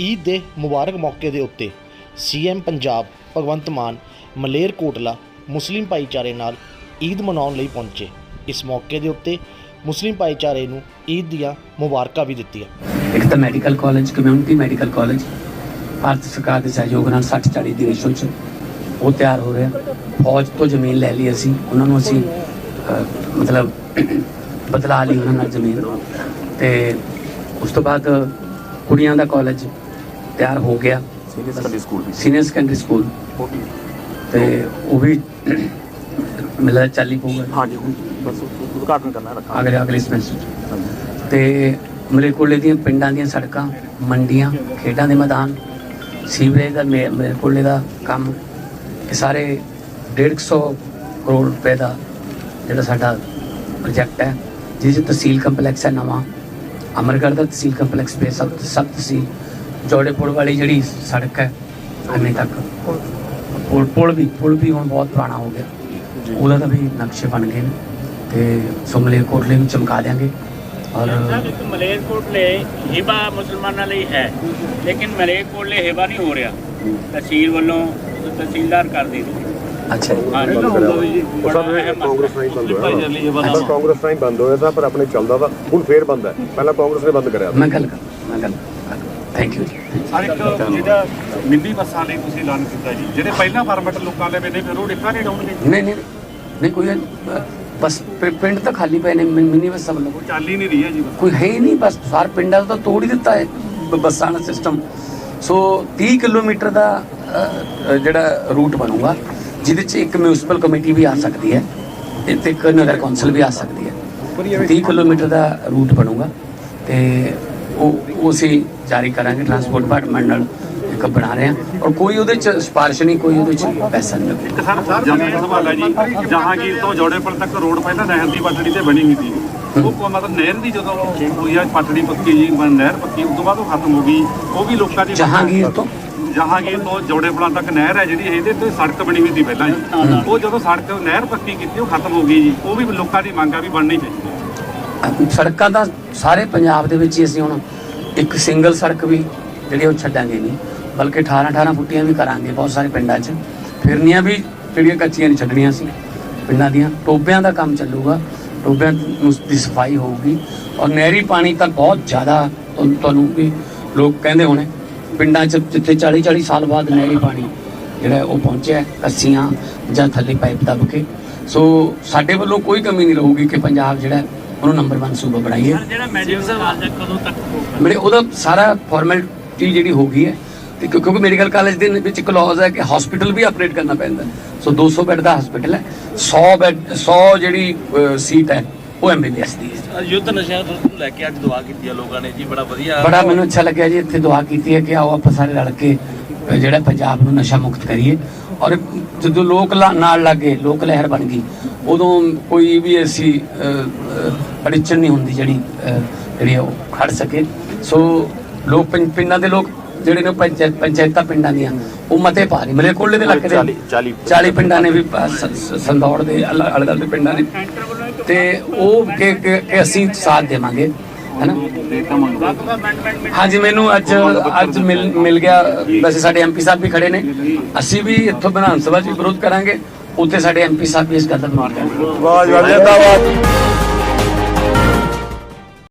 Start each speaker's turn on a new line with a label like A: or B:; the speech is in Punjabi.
A: ਈਦ ਦੇ ਮੁਬਾਰਕ ਮੌਕੇ ਦੇ ਉੱਤੇ ਸੀਐਮ ਪੰਜਾਬ, ਭਗਵੰਤ ਮਾਨ ਮਲੇਰਕੋਟਲਾ ਮੁਸਲਿਮ ਭਾਈਚਾਰੇ ਨਾਲ ਈਦ ਮਨਾਉਣ ਲਈ ਪਹੁੰਚੇ। ਇਸ ਮੌਕੇ ਦੇ ਉੱਤੇ ਮੁਸਲਿਮ ਭਾਈਚਾਰੇ ਨੂੰ ਈਦ ਦੀਆਂ ਮੁਬਾਰਕਾਂ ਵੀ ਦਿੱਤੀਆਂ।
B: ਇੱਕ ਤਾਂ medical college, community medical college, Bharat ਸਰਕਾਰ ਦੇ ਸਹਿਯੋਗ ਨਾਲ 60 40 ਦੀ ਰੇਸ਼ੋ 'ਚ ਉਹ ਤਿਆਰ ਹੋ ਰਿਹਾ। ਫੌਜ ਤੋਂ ਜ਼ਮੀਨ ਲੈ ਲਈ ਅਸੀਂ, ਉਹਨਾਂ ਨੂੰ ਅਸੀਂ ਮਤਲਬ ਬਦਲਾ ਲਈ ਉਹਨਾਂ ਨਾਲ ਜ਼ਮੀਨ। ਤੇ ਉਸ ਤੋਂ ਬਾਅਦ ਕੁੜੀਆਂ ਦਾ ਕਾਲਜ ਤਿਆਰ ਹੋ ਗਿਆ।
C: ਸੀਨੀਅਰ ਸੈਕੰਡਰੀ ਸਕੂਲ ਵੀ।
B: ਸੀਨੀਅਰ ਸੈਕੰਡਰੀ ਸਕੂਲ ਤੇ ਉਹ ਵੀ ਮਿਲਦਾ ਚੱਲ ਪਊਗਾ।
C: ਹਾਂਜੀ ਹੁਣ ਬਸ ਉਦ- ਉਦਘਾਟਨ ਕਰਨਾ ਰੱਖਾਂ
B: ਅਗਲੇ ਅਗਲੇ ਸਮੈਸਟਰ ਤੇ ਮਲੇਕੋਲੇ ਦੀਆਂ ਪਿੰਡਾਂ ਦੀਆਂ ਸੜਕਾਂ ਮੰਡੀਆਂ ਖੇਡਾਂ ਦੇ ਮੈਦਾਨ ਸੀਵਰੇਜ ਦਾ ਮੇ- ਮਲੇਰਕੋਟਲੇ ਦਾ ਕੰਮ ਇਹ ਸਾਰੇ 150 ਕਰੋੜ ਰੁਪਏ ਦਾ ਜਿਹੜਾ ਸਾਡਾ ਪ੍ਰੋਜੈਕਟ ਹੈ ਜਿਸ ਤਹਿਸੀਲ ਕੰਪਲੈਕਸ ਹੈ ਨਵਾਂ। ਅਮਰਗੜ੍ਹ ਦਾ ਤਹਿਸੀਲ ਕੰਪਲੈਕਸ ਪੇ ਸਭ ਸਭ ਤਹਿਸੀਲ ਜੋੜੇਪੁਰ ਵਾਲੀ ਜਿਹੜੀ ਸੜਕ ਹੈ ਅੰਨੇ ਤੱਕ। ਪੁਲ ਪੁਲ ਵੀ ਪੁਲ ਵੀ ਹੁਣ ਬਹੁਤ ਪੁਰਾਣਾ ਹੋ ਗਿਆ। ਉਹਦਾ ਤਾਂ ਵੀ ਨਕਸ਼ੇ ਬਣ ਗਏ ਨੇ। ਤੇ ਸੁਮਲੇ ਕੋਟਲੇ ਨੂੰ ਚਮਕਾ ਦਿਆਂਗੇ। ਔਰ
D: ਮਲੇਰਕੋਟਲੇ ਹਿਬਾ ਮੁਸਲਮਾਨਾਂ ਲਈ ਹੈ ਲੇਕਿਨ ਮਲੇਰਕੋਟਲੇ ਹਿਬਾ ਨਹੀਂ ਹੋ ਰਿਹਾ। ਤਹਿਸੀਲ ਵੱਲੋਂ ਤਹਿਸੀਲਦਾਰ ਕਰ ਦੇ
B: ਅੱਛਾ
E: ਕਾਂਗਰਸ ਨਾਲ ਹੀ। ਬੰਦ ਹੋਇਆ। ਪਰ ਕਾਂਗਰਸ ਨਾਲ। ਹੀ ਬੰਦ ਹੋਇਆ ਪਰ ਆਪਣੇ ਚੱਲਦਾ ਵਾ ਹੁਣ ਫੇਰ ਬੰਦ ਹੈ। ਪਹਿਲਾਂ ਕਾਂਗਰਸ ਨੇ ਬੰਦ ਕਰਿਆ।
B: ਮੈਂ ਗੱਲ ਕਰ ਮੈਂ ਗੱਲ ਥੈਂਕ ਯੂ ਜੀ
F: ਹਰ ਇੱਕ ਜਿਹੜਾ ਮਿੰਨੀ ਬੱਸਾਂ ਲਈ ਤੁਸੀਂ ਐਲਾਨ ਕੀਤਾ ਜੀ। ਜਿਹੜੇ ਪਹਿਲਾਂ ਫਾਰਮੈਟ ਲੋਕਾਂ ਦੇ ਵੇਲੇ ਫਿਰ ਉਹ ਡਿੱਕਾ ਨਹੀਂ ਡਾਉਣਗੇ?
B: ਨਹੀਂ ਨਹੀਂ ਨਹੀਂ। ਕੋਈ ਬਸ ਪਿੰਡ ਤਾਂ ਖਾਲੀ ਪਏ ਨੇ ਮਿੰਨੀ ਬੱਸਾਂ ਵੱਲੋਂ।
F: ਉਹ ਚੱਲ ਹੀ ਨਹੀਂ ਰਹੀ ਹੈ ਜੀ।
B: ਕੋਈ ਹੈ ਹੀ ਨਹੀਂ ਬਸ ਸਾਰ ਪਿੰਡਾਂ ਦਾ ਤਾਂ ਤੋੜ ਹੀ ਦਿੱਤਾ ਹੈ ਬੱਸਾਂ ਦਾ ਸਿਸਟਮ ਸੋ 30 ਕਿਲੋਮੀਟਰ ਦਾ ਜਿਹੜਾ ਰੂਟ ਬਣੂਗਾ ਜਿਹਦੇ 'ਚ ਇੱਕ ਮਿਊਨਿਸਪਲ ਕਮੇਟੀ ਵੀ ਆ ਸਕਦੀ ਹੈ ਤੇ ਇੱਕ ਨਗਰ ਕੌਂਸਲ ਵੀ ਆ ਸਕਦੀ ਹੈ। 30 ਕਿਲੋਮੀਟਰ ਦਾ ਰੂਟ ਬਣੂਗਾ ਤੇ ਉਹ ਅਸੀਂ ਜਾਰੀ ਕਰਾਂਗੇ ਟਰਾਂਸਪੋਰਟ ਡਿਪਾਰਟਮੈਂਟ ਨਾਲ ਇੱਕ ਬਣਾ ਰਹੇ ਹਾਂ। ਔਰ ਕੋਈ ਉਹਦੇ 'ਚ ਸਿਫਾਰਿਸ਼ ਨਹੀਂ ਕੋਈ ਉਹਦੇ 'ਚ ਪੈਸਾ ਨਹੀਂ
F: ਸਰ ਸਵਾਲ ਹੈ ਜੀ ਜਹਾਂਗੀਰ ਤੋਂ ਜੋੜੇਪੁਰ ਤੱਕ ਰੋਡ ਪਹਿਲਾਂ ਨਹਿਰ ਦੀ ਪਟੜੀ ਤੇ ਬਣੀ ਹੋਈ ਸੀ। ਉਹ ਕੋ ਮਤਲਬ ਨਹਿਰ ਦੀ ਜਦੋਂ ਹੋਈ ਆ ਪਟੜੀ ਪੱਕੀ ਜੀ ਬ- ਨਹਿਰ ਪੱਕੀ ਉਸ ਤੋਂ ਬਾਅਦ ਉਹ ਖਤਮ ਹੋ ਗਈ। ਉਹ ਵੀ ਲੋਕਾਂ ਦੀ
B: ਜਹਾਂਗੀਰ ਤੋਂ?
F: ਜਹਾਂਗੀਰ ਤੋਂ ਜੋੜੇਪੁਰਾਂ ਤੱਕ ਨਹਿਰ ਹੈ ਜਿਹੜੀ ਇਹਦੇ ਤੇ ਸੜਕ ਬਣੀ ਹੋਈ ਸੀ ਪਹਿਲਾਂ ਜੀ ਉਹ ਜਦੋਂ ਸੜਕ ਨਹਿਰ ਪੱਕੀ ਕੀਤੀ ਉਹ ਖਤਮ ਹੋ ਗਈ ਜੀ। ਉਹ ਵੀ ਲੋਕਾਂ ਦੀ ਮੰਗ ਆ ਵੀ ਬਣਨੀ ਚਾਹੀਦੀ।
B: ਸੜਕਾਂ ਦਾ ਸਾਰੇ ਪੰਜਾਬ ਦੇ ਵਿੱਚ ਹੀ ਅਸੀਂ ਹੁਣ ਇੱਕ ਸਿੰਗਲ ਸੜਕ ਵੀ ਜਿਹੜੀ ਉਹ ਛੱਡਾਂਗੇ ਨਹੀਂ ਬਲਕਿ 18 18 ਫੁੱਟੀਆਂ ਵੀ ਕਰਾਂਗੇ ਬਹੁਤ ਸਾਰੇ ਪਿੰਡਾਂ 'ਚ। ਫਿਰਨੀਆਂ ਵੀ ਜਿਹੜੀਆਂ ਕੱਚੀਆਂ ਨਹੀਂ ਛੱਡਣੀਆਂ ਸੀ ਪਿੰਡਾਂ ਦੀਆਂ। ਟੋਬਿਆਂ ਦਾ ਕੰਮ ਚੱਲੂਗਾ ਟੋਬਿਆਂ ਦੀ ਸਫ਼ਾਈ ਹੋਊਗੀ। ਔਰ ਨਹਿਰੀ ਪਾਣੀ ਤਾਂ ਬਹੁਤ ਜ਼ਿਆਦਾ ਤੁਹਾਨੂੰ ਵੀ ਲੋਕ ਕਹਿੰਦੇ ਹੋਣੇ ਪਿੰਡਾਂ 'ਚ ਜਿੱਥੇ 40 40 ਸਾਲ ਬਾਅਦ ਨਹਿਰੀ ਪਾਣੀ ਜਿਹੜਾ ਉਹ ਪਹੁੰਚਿਆ ਹੈ, ਕੱਸੀਆਂ ਜਾਂ ਥੱਲੇ ਪਾਈਪ ਦੱਬ ਕੇ। ਸੋ ਸਾਡੇ ਵੱਲੋਂ ਕੋਈ ਕਮੀ ਨਹੀਂ ਰਹੂਗੀ ਕਿ ਪੰਜਾਬ ਜਿਹੜਾ ਉਹਨੂੰ ਨੰਬਰ 1 ਸੂਬਾ ਬਣਾਈਏ
D: ਜਿਹੜਾ ਮੈਡੀਕਲ ਕਾਲਜ ਕਦੋਂ ਤੱਕ ਹੋਊਗਾ?
B: ਮੇਰੇ ਉਹਦਾ ਸਾਰਾ ਫਾਰਮੈਲਿਟੀ ਜਿਹੜੀ ਹੋ ਗਈ ਹੈ ਤੇ ਕਿਉਂ- ਕਿਉਂਕਿ ਮੈਡੀਕਲ ਕਾਲਜ ਦੇ ਵਿੱਚ ਕਲੌਜ਼ ਹੈ ਕਿ ਹਸਪੀਟਲ ਵੀ ਆਪਰੇਟ ਕਰਨਾ ਪੈਂਦਾ ਹੈ। ਸੋ 200 ਬੈੱਡ ਦਾ ਹਸਪੀਟਲ ਹੈ 100 ਬੈੱਡ 100 ਜਿਹੜੀ ਸੀਟ ਹੈ ਉਹ ਐਮਬੀਬੀਐਸ ਦੀ ਹੈ।
G: ਯੁੱਧ ਨਸ਼ਿਆਂ ਨੂੰ ਲੈ ਕੇ ਅੱਜ ਦੁਆ ਕੀਤੀ ਆ ਲੋਕਾਂ ਨੇ। ਜੀ ਬੜਾ ਵਧੀਆ।
B: ਬੜਾ ਮੈਨੂੰ ਅੱਛਾ ਲੱਗਿਆ ਜੀ ਇੱਥੇ ਦੁਆ ਕੀਤੀ ਹੈ ਕਿ ਆਓ ਆਪਾਂ ਸਾਰੇ ਰਲ ਕੇ ਜਿਹੜਾ ਪੰਜਾਬ ਨੂੰ ਨਸ਼ਾ ਮੁਕਤ ਕਰੀਏ। ਔਰ ਜਦੋਂ ਲੋਕ ਨਾਲ ਲੱਗੇ ਲੋਕ ਲਹਿਰ ਬਣ ਗਈ ਉਦੋਂ ਕੋਈ ਵੀ ਐਸੀ ਅੜਿਚਣ ਨਹੀਂ ਹੁੰਦੀ ਜਿਹੜੀ ਜਿਹੜੀ ਉਹ ਖੜ ਸਕੇ। ਸੋ ਲੋਕ ਪਿੰਡਾਂ ਦੇ ਲੋਕ ਜਿਹੜੇ ਨੇ ਪੰਚਾਇਤ ਪੰਚਾਇਤਾਂ ਪਿੰਡਾਂ ਦੀਆਂ ਉਹ ਮਤੇ ਪਾ ਰਹੀ। ਮਲੇ ਕੋਲੇ ਦੇ ਇਲਾਕੇ ਦੇ
C: 40 40
B: 40 ਪਿੰਡਾਂ ਨੇ ਵੀ ਸੰਦੌੜ ਦੇ ਅਲੱਗ ਅਲੱਗ ਪਿੰਡਾਂ ਨੇ। ਤੇ ਉਹ ਕਿ ਅਸੀਂ ਸਾਥ ਦੇਵਾਂਗੇ ਹੈਨਾ? ਹਾਂਜੀ ਮੈਨੂੰ ਅੱਜ ਅੱਜ ਮਿਲ ਮਿਲ ਗਿਆ। ਵੈਸੇ ਸਾਡੇ ਐਮਪੀ ਸਾਹਿਬ ਵੀ ਖੜੇ ਨੇ। ਅਸੀਂ ਵੀ ਇੱਥੋਂ ਵਿਧਾਨ ਸਭਾ 'ਚ ਵਿਰੋਧ ਕਰਾਂਗੇ। ਉੱਥੇ ਸਾਡੇ ਐਮਪੀ ਸਾਹਿਬ ਵੀ ਇਸ ਗੱਲ ਦਾ ਵਿਰੋਧ ਕਰਨਗੇ
E: ਵਾਹ ਜਿੰਦਾਬਾਦ।